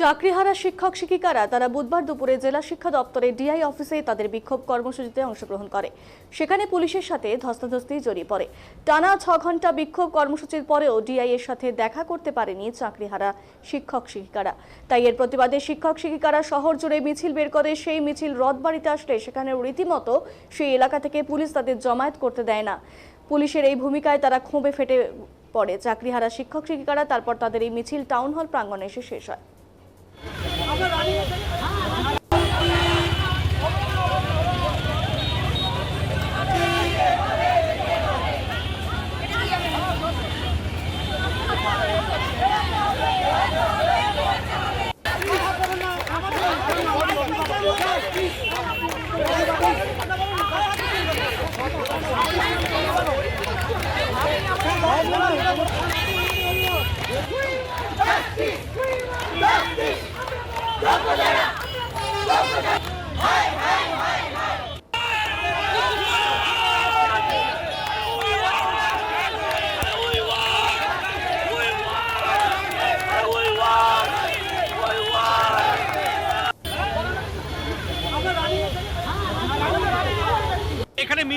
চাকরিহারা শিক্ষক শিক্ষিকারা তারা বুধবার দুপুরে জেলা শিক্ষা দপ্তরে ডিআই অফিসে তাদের বিক্ষোভ কর্মসূচিতে অংশগ্রহণ করে। সেখানে পুলিশের সাথে ধস্তাধস্তি জড়িয়ে পড়ে। টানা ছ ঘণ্টা বিক্ষোভ কর্মসূচির পরেও ডিআই এর সাথে দেখা করতে পারেনি চাকরিহারা শিক্ষক শিক্ষিকারা। তাই এর প্রতিবাদে শিক্ষক শিক্ষিকারা শহর জুড়ে মিছিল বের করে সেই মিছিল রথবাড়িতে আসলে সেখানে রীতিমতো সেই এলাকা থেকে পুলিশ তাদের জমায়েত করতে দেয় না। পুলিশের এই ভূমিকায় তারা ক্ষোভে ফেটে পড়ে। চাকরিহারা শিক্ষক শিক্ষিকারা তারপর তাদের এই মিছিল টাউন হল প্রাঙ্গণে এসে শেষ হয়। এখানে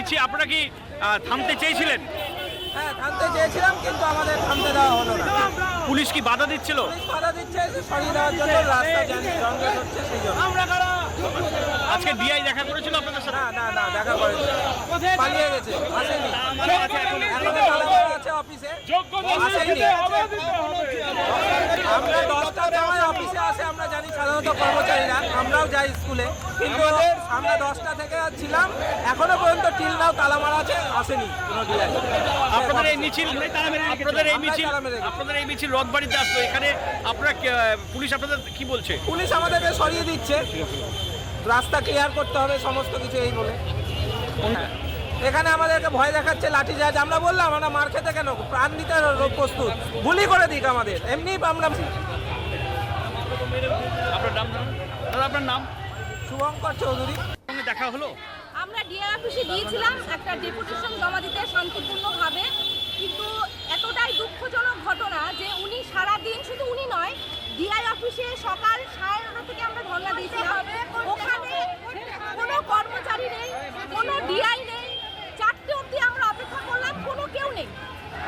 মিছিল আপনারা কি থামতে চেয়েছিলেন? হ্যাঁ থামতে চেয়েছিলাম কিন্তু আমাদের থামতে দেওয়া হলো না। পুলিশ কি বাধা দিচ্ছিল? বাধা দিচ্ছে সরিয়ে দেওয়ার জন্য রাস্তা জানি হচ্ছে সেই জন্য। আজকে ডিআই দেখা করেছিল আপনাদের সাথে? না না না দেখা করেনি। পালিয়ে গেছে আসেনি। এখনও তালা আছে অফিসে আসেনি। আমরা সাধারণত কর্মচারীরা আমরাও যাই স্কুলে কিন্তু আমরা দশটা থেকে ছিলাম এখনও পর্যন্ত টিল নাও তালা মারা আছে আসেনি কোনো আপনাদের এই মিছিল আপনাদের এই মিছিল আপনাদের এই মিছিল রথবাড়িতে আসলো এখানে আপনারা পুলিশ আপনাদের কি বলছে? পুলিশ আমাদেরকে সরিয়ে দিচ্ছে। রাস্তা ক্লিয়ার করতে হবে সমস্ত কিছু এই বলে। হ্যাঁ। এখানে আমাদেরকে ভয় দেখাচ্ছে লাঠি চার্জ আমরা বললাম আমরা মার খেতে কেন? প্রাণ দিতে প্রস্তুত। গুলি করে দিক আমাদের। এমনি আমরা আপনার নাম? দাদা আপনার নাম? শুভঙ্কর চৌধুরী। সঙ্গে দেখা হলো? আমরা ডিআর অফিসে গিয়েছিলাম একটা ডেপুটেশন জমা দিতে শান্তিপূর্ণভাবে কিন্তু এতটাই দুঃখজনক ঘটনা যে উনি সারা দিন শুধু উনি নয় ডিআই অফিসে সকাল সাড়ে নটা থেকে আমরা ধর্ণা দিয়েছিলাম ওখানে কোনো কর্মচারী নেই কোনো ডিআই নেই চারটে অবধি আমরা অপেক্ষা করলাম কোনো কেউ নেই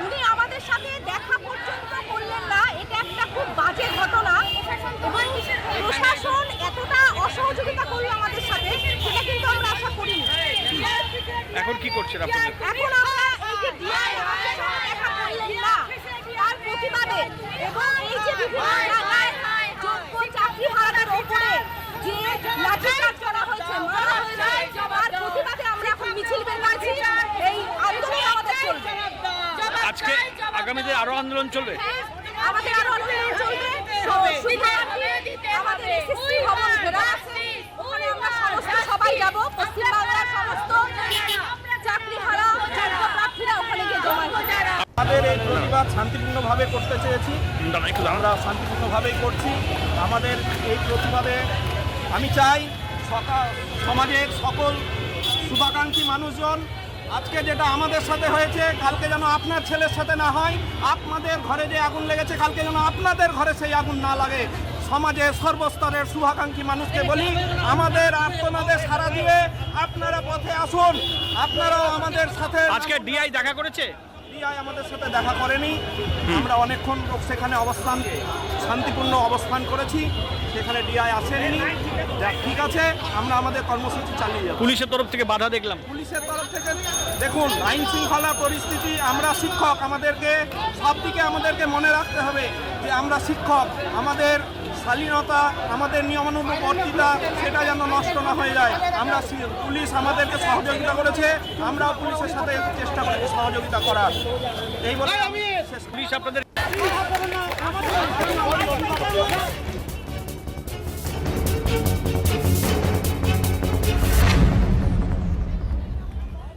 উনি আমাদের সাথে দেখা পর্যন্ত করলেন না এটা একটা খুব বাজে ঘটনা এবং প্রশাসন এতটা অসহযোগিতা করল আমাদের সাথে সেটা কিন্তু আমরা আশা করিনি এখন কি করছেন এখন আমরা এই যে ডিআই আমাদের সাথে দেখা করলেন না তার প্রতিবাদে এবং এই যে বিভিন্ন যোগ্য চাকরি ওপরে যে লাঠিচার্জ করা হয়েছে মারা হয়েছে তার প্রতিবাদে আমরা এখন মিছিল বের করেছি। এই আন্দোলন আমাদের চলবে। আজকে আগামীতে আরও আন্দোলন চলবে? আমাদের আরও আন্দোলন চলবে। আমাদের এসএসসি ভবন ঘেরা আছে ওখানে আমরা সমস্ত সবাই যাব পশ্চিমবাংলার সমস্ত চাকরি হারা যোগ্য প্রার্থীরা ওখানে গিয়ে জমা হবে আমাদের এই প্রতিবাদ শান্তিপূর্ণভাবে করতে চেয়েছি। আমরা শান্তিপূর্ণভাবেই করছি। আমাদের এই প্রতিবাদে আমি চাই সমাজের সকল শুভাকাঙ্ক্ষী মানুষজন আজকে যেটা আমাদের সাথে হয়েছে কালকে যেন আপনার ছেলের সাথে না হয় আপনাদের ঘরে যে আগুন লেগেছে কালকে যেন আপনাদের ঘরে সেই আগুন না লাগে। সমাজের সর্বস্তরের শুভাকাঙ্ক্ষী মানুষকে বলি আমাদের আর্তনাদের সারা দিয়ে আপনারা পথে আসুন। আপনারাও আমাদের সাথে আজকে ডিআই দেখা করেছে? ডিআই আমাদের সাথে দেখা করেনি। আমরা অনেকক্ষণ সেখানে অবস্থান শান্তিপূর্ণ অবস্থান করেছি। সেখানে ডিআই আসেনি। ঠিক আছে আমরা আমাদের কর্মসূচি চালিয়ে যাব। পুলিশের তরফ থেকে বাধা দেখলাম। পুলিশের তরফ থেকে দেখুন আইন শৃঙ্খলা পরিস্থিতি আমরা শিক্ষক আমাদেরকে সব দিকে আমাদেরকে মনে রাখতে হবে যে আমরা শিক্ষক আমাদের শালীনতা আমাদের নিয়মানুবর্তিতা সেটা যেন নষ্ট না হয়ে যায়। আমরা পুলিশ আমাদেরকে সহযোগিতা করেছে আমরা পুলিশের সাথে চেষ্টা করেছি সহযোগিতা করার। এই বলে পুলিশ আপনাদের